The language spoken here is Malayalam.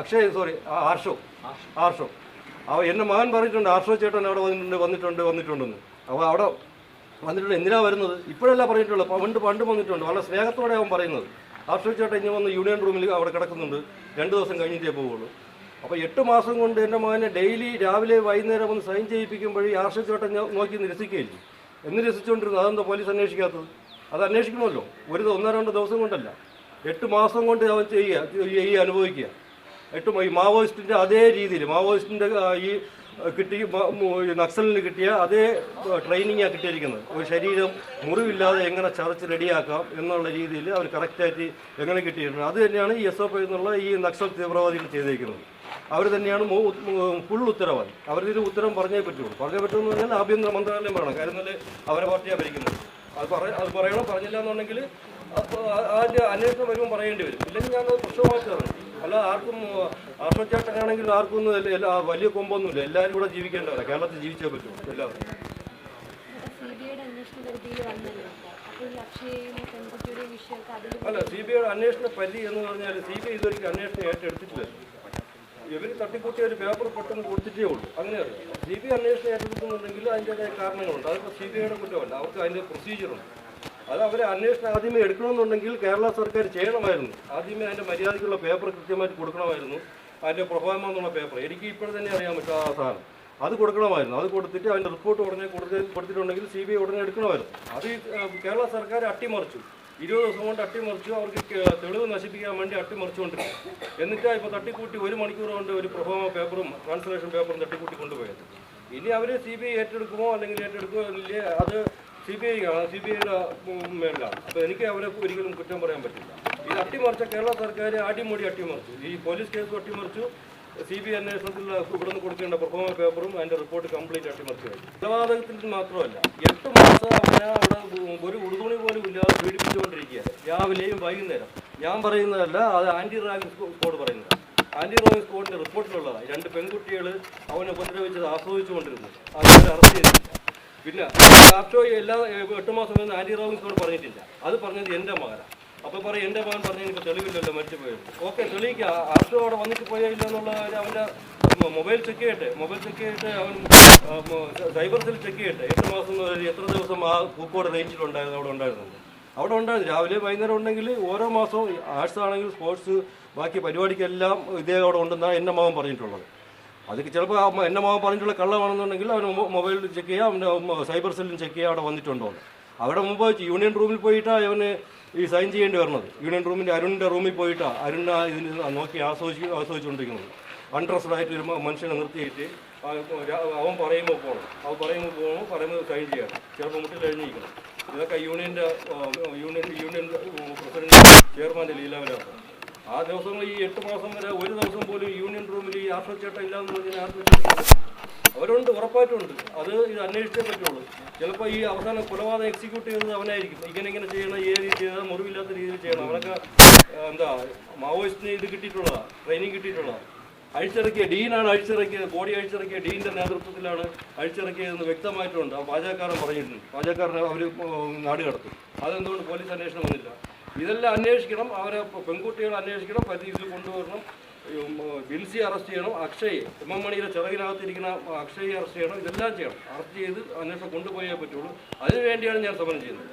അക്ഷയ് സോറി ആർഷോ ആർഷോ അവ എന്റെ മകൻ പറഞ്ഞിട്ടുണ്ട് ആർഷോ ചേട്ടൻ അവിടെ വന്നിട്ടുണ്ട് വന്നിട്ടുണ്ട് വന്നിട്ടുണ്ടെന്ന്. അപ്പോൾ അവിടെ വന്നിട്ടുണ്ട് എന്തിനാ വരുന്നത്? ഇപ്പോഴല്ല പറഞ്ഞിട്ടുള്ളൂ പണ്ട് പണ്ട് വന്നിട്ടുണ്ട്. വളരെ സ്നേഹത്തോടെ അവൻ പറയുന്നത്. ആർഷോ ചേട്ടൻ ഇനി വന്ന് യൂണിയൻ റൂമിൽ അവിടെ കിടക്കുന്നുണ്ട്. രണ്ട് ദിവസം കഴിഞ്ഞിട്ടേ പോവുള്ളൂ. അപ്പോൾ എട്ട് മാസം കൊണ്ട് എന്റെ മകനെ ഡെയിലി രാവിലെ വൈകുന്നേരം ഒന്ന് സൈൻ ചെയ്യിപ്പിക്കുമ്പോഴേ ആർഷോ ചേട്ടൻ നോക്കി നിരസിക്കുകയില്ലേ എന്ന് രസിച്ചുകൊണ്ടിരുന്നു. അതെന്താ പോലീസ് അന്വേഷിക്കാത്തത്? അത് അന്വേഷിക്കണമല്ലോ. ഒരു ഒന്നോ രണ്ടോ ദിവസം കൊണ്ടല്ല. എട്ട് മാസം കൊണ്ട് അവൻ ചെയ്യുക ഈ അനുഭവിക്കുക. മ- ഈ മാവോയിസ്റ്റിന്റെ അതേ രീതിയിൽ മാവോയിസ്റ്റിന്റെ ഈ കിട്ടി നക്സലിന് കിട്ടിയ അതേ ട്രെയിനിങ്ങാണ് കിട്ടിയിരിക്കുന്നത്. ഒരു ശരീരം മുറിവില്ലാതെ എങ്ങനെ ചതച്ച് റെഡിയാക്കാം എന്നുള്ള രീതിയിൽ അവർ കറക്റ്റായിട്ട് എങ്ങനെ കിട്ടിയിട്ടുണ്ട്. അത് തന്നെയാണ് ഈ എസ് എഫ് എന്നുള്ള ഈ നക്സൽ തീവ്രവാദികൾ ചെയ്തിരിക്കുന്നത് അവർ തന്നെയാണ് ഫുൾ ഉത്തരവാദി. അവരിതിന് ഉത്തരം പറഞ്ഞേ പറ്റുള്ളൂ. പറഞ്ഞേ പറ്റുമെന്ന് പറഞ്ഞാൽ ആഭ്യന്തര മന്ത്രാലയം പറയണം കാര്യം എന്നാൽ അവരെ പാർട്ടിയാണ് ഭരിക്കുന്നത്. അത് പറ അത് പറയണം പറഞ്ഞില്ല എന്നുണ്ടെങ്കിൽ അതിന്റെ അന്വേഷണം വരുമ്പോൾ പറയേണ്ടി വരും. ഇല്ലെങ്കിൽ ഞാൻ പ്രശ്നമായിട്ട് പറഞ്ഞു അല്ല ആർക്കും ആത്മചാട്ടനാണെങ്കിൽ ആർക്കും ഒന്നും എല്ലാ- വലിയ കൊമ്പൊന്നുമില്ല. എല്ലാവരും കൂടെ ജീവിക്കേണ്ടവരെ. കേരളത്തിൽ ജീവിച്ചേ പറ്റുള്ളൂ എല്ലാവരും. അല്ല സി ബി ഐയുടെ അന്വേഷണ പരിധി എന്ന് പറഞ്ഞാൽ സി ബി ഐ ഇതുവരെ അന്വേഷണം ഏറ്റെടുത്തിട്ടില്ല. ഇവർ തട്ടിപ്പൊട്ടിയ ഒരു പേപ്പർ പെട്ടെന്ന് കൊടുത്തിട്ടേ ഉള്ളൂ. അങ്ങനെയല്ല. സി ബി ഐ അന്വേഷണം ഏറ്റെടുക്കുന്നുണ്ടെങ്കിൽ അതിന്റെതായ കാരണങ്ങളുണ്ട്. അതിപ്പോൾ സി ബി ഐയുടെ കുറ്റമല്ല. അവർക്ക് അതിന്റെ പ്രൊസീജിയറുണ്ട് അത് അവരെ അന്വേഷണം ആദ്യമേ എടുക്കണമെന്നുണ്ടെങ്കിൽ കേരള സർക്കാർ ചെയ്യണമായിരുന്നു. ആദ്യമേ അതിന്റെ മര്യാദയ്ക്കുള്ള പേപ്പർ കൃത്യമായിട്ട് കൊടുക്കണമായിരുന്നു. അതിന്റെ പ്രൊഫാമ എന്നുള്ള പേപ്പർ. എനിക്ക് ഇപ്പോൾ തന്നെ അറിയാൻ പറ്റും ആ സാധനം. അത് കൊടുക്കണമായിരുന്നു. അത് കൊടുത്തിട്ട് അതിന്റെ റിപ്പോർട്ട് ഉടനെ കൊടുത്ത് കൊടുത്തിട്ടുണ്ടെങ്കിൽ സി ബി ഐ ഉടനെ എടുക്കണമായിരുന്നു. അത് കേരള സർക്കാർ അട്ടിമറിച്ചു. ഇരുപത് ദിവസം കൊണ്ട് അട്ടിമറിച്ചു. അവർക്ക് തെളിവ് നശിപ്പിക്കാൻ വേണ്ടി അട്ടിമറിച്ചുകൊണ്ടിരുന്നു. എന്നിട്ടാ ഇപ്പോൾ തട്ടിക്കൂട്ടി ഒരു മണിക്കൂർ കൊണ്ട് ഒരു പ്രൊഫോമ പേപ്പറും ട്രാൻസ്ലേഷൻ പേപ്പറും തട്ടിക്കൂട്ടി കൊണ്ടുപോയത്. ഇനി അവർ സി ബി ഐ ഏറ്റെടുക്കുമോ അല്ലെങ്കിൽ ഏറ്റെടുക്കുമോ ഇല്ലേ അത് സി ബി സി ബി ഐയുടെ മേളിലാണ് അപ്പോൾ എനിക്ക് അവരെ ഒരിക്കലും കുറ്റം പറയാൻ പറ്റില്ല. ഈ അട്ടിമറിച്ച കേരള സർക്കാർ അടിമുടി അട്ടിമറിച്ചു. ഈ പോലീസ് കേസ് അട്ടിമറിച്ചു. സി ബി ഐ അന്വേഷണത്തിൽ ഇവിടുന്ന് കൊടുക്കേണ്ട പെർഫോമ പേപ്പറും അതിന്റെ റിപ്പോർട്ട് കംപ്ലീറ്റ് അട്ടിമറിച്ചു കഴിഞ്ഞു. കൊലപാതകത്തിൽ മാത്രമല്ല എട്ട് മാസം അവനെ അവിടെ ഒരു ഉടുതുണി പോലും ഇല്ലാതെ പീഡിപ്പിച്ചുകൊണ്ടിരിക്കുകയാണ് രാവിലെയും വൈകുന്നേരം. ഞാൻ പറയുന്നതല്ല അത് ആന്റി റാഗിംഗ് സ്കോഡ് പറയുന്നത്. ആന്റി റാഗിംഗ് സ്കോഡിന്റെ റിപ്പോർട്ടിലുള്ളതാണ് രണ്ട് പെൺകുട്ടികൾ അവനെ ഉപദ്രവിച്ചത് ആസ്വദിച്ചുകൊണ്ടിരുന്നു. അവരെ അറസ്റ്റ് ചെയ്തിട്ടില്ല. പിന്നെ ആർഷോ എല്ലാ എട്ട് മാസം നിന്ന് ആന്റി റോബിൻസിനോട് പറഞ്ഞിട്ടില്ല. അത് പറഞ്ഞത് എന്റെ മകനാണ് അപ്പോൾ പറയും എന്റെ മകൻ പറഞ്ഞു എനിക്ക് തെളിവില്ലല്ലോ മരിച്ചു പോയത് ഓക്കെ തെളിയിക്കുക ആർഷോ അവിടെ വന്നിട്ട് പോയില്ല എന്നുള്ള അവന്റെ മൊബൈൽ ചെക്ക് ചെയ്യട്ടെ. മൊബൈൽ ചെക്ക് ചെയ്തിട്ട് അവൻ സൈബർ സെൽ ചെക്ക് ചെയ്യട്ടെ. എട്ട് മാസം എത്ര ദിവസം ആ പൂക്കോട് റേഞ്ചിലുണ്ടായിരുന്നു അവിടെ ഉണ്ടായിരുന്നത്. അവിടെ ഉണ്ടായിരുന്നു. രാവിലെ വൈകുന്നേരം ഉണ്ടെങ്കിൽ ഓരോ മാസവും ആർട്സ് ആണെങ്കിൽ സ്പോർട്സ് ബാക്കി പരിപാടിക്കെല്ലാം ഇതേ അവിടെ ഉണ്ടെന്നാണ് എന്റെ മകൻ പറഞ്ഞിട്ടുള്ളത്. അതൊക്കെ ചിലപ്പോൾ എന്റെ മകൻ പറഞ്ഞിട്ടുള്ള കള്ളമാണെന്നുണ്ടെങ്കിൽ അവൻ മൊബൈലിൽ ചെക്ക് ചെയ്യുക അവന്റെ സൈബർ സെല്ലിൽ ചെക്ക് ചെയ്യുക അവിടെ വന്നിട്ടുണ്ടോ എന്ന്. അവിടെ മുമ്പ് യൂണിയൻ റൂമിൽ പോയിട്ടാണ് അവന് ഈ സൈൻ ചെയ്യേണ്ടി വരുന്നത് യൂണിയൻ റൂമിന്റെ അരുണിന്റെ റൂമിൽ പോയിട്ടാണ് അരുൺ ഇതിന് നോക്കി ആസ്വദിച്ച് ആസ്വദിച്ചുകൊണ്ടിരിക്കുന്നത്. അൺട്രസ്റ്റഡ് ആയിട്ട് ഒരു മനുഷ്യനെ നിർത്തിയിട്ട് അവൻ പറയുമ്പോൾ പോകണം അവൻ പറയുമ്പോൾ പോകണം പറയുമ്പോൾ സൈൻ ചെയ്യണം ചിലപ്പോൾ മുട്ടിൽ കഴിഞ്ഞിരിക്കണം ഇതൊക്കെ യൂണിയന്റെ യൂണിയൻ യൂണിയൻ പ്രസിഡന്റ് ചെയർമാന്റെ ലീലാവിലാണ് ആ ദിവസങ്ങൾ ഈ എട്ട് മാസം വരെ ഒരു ദിവസം പോലും യൂണിയൻ റൂമിൽ ഈ ആശ്രച്ചേട്ട ഇല്ലാന്ന് പറഞ്ഞാൽ ആശ്രയിച്ചിട്ടില്ല അവരുണ്ട് ഉറപ്പായിട്ടുണ്ട് അത് ഇത് അന്വേഷിച്ചേ പറ്റുള്ളൂ. ചിലപ്പോൾ ഈ അവസാനം കൊലപാതകം എക്സിക്യൂട്ട് ചെയ്തത് അവനായിരിക്കും. ഇങ്ങനെ ഇങ്ങനെ ചെയ്യണം ഏത് രീതി ചെയ്താൽ മുറിവില്ലാത്ത രീതിയിൽ ചെയ്യണം. അവനൊക്കെ എന്താ മാവോയിസ്റ്റിന് ഇത് കിട്ടിയിട്ടുള്ളതാണ് ട്രെയിനിങ് കിട്ടിയിട്ടുള്ളതാണ് അഴിച്ചിറക്കിയ ഡീനാണ് അഴിച്ചിറക്കിയത് ബോഡി അഴിച്ചിറക്കിയ ഡീന്റെ നേതൃത്വത്തിലാണ് അഴിച്ചിറക്കിയതെന്ന് വ്യക്തമായിട്ടുണ്ട്. ആ പാചകക്കാരൻ പറഞ്ഞിട്ടുണ്ട്. പാചകക്കാരൻ അവർ നാട് കടത്തും. അതെന്തുകൊണ്ട് പോലീസ് അന്വേഷണം വന്നില്ല? ഇതെല്ലാം അന്വേഷിക്കണം. അവരെ പെൺകുട്ടികളെ അന്വേഷിക്കണം. പരിധിയിൽ കൊണ്ടുവരണം. ബിൻസി അറസ്റ്റ് ചെയ്യണം. അക്ഷയ് എം എം മണിയുടെ ചിറകിനകത്തിരിക്കുന്ന അക്ഷയെ അറസ്റ്റ് ചെയ്യണം. ഇതെല്ലാം ചെയ്യണം. അറസ്റ്റ് ചെയ്ത് അന്വേഷണം കൊണ്ടുപോയേ പറ്റുള്ളൂ. അതിനുവേണ്ടിയാണ് ഞാൻ സമരം ചെയ്യുന്നത്.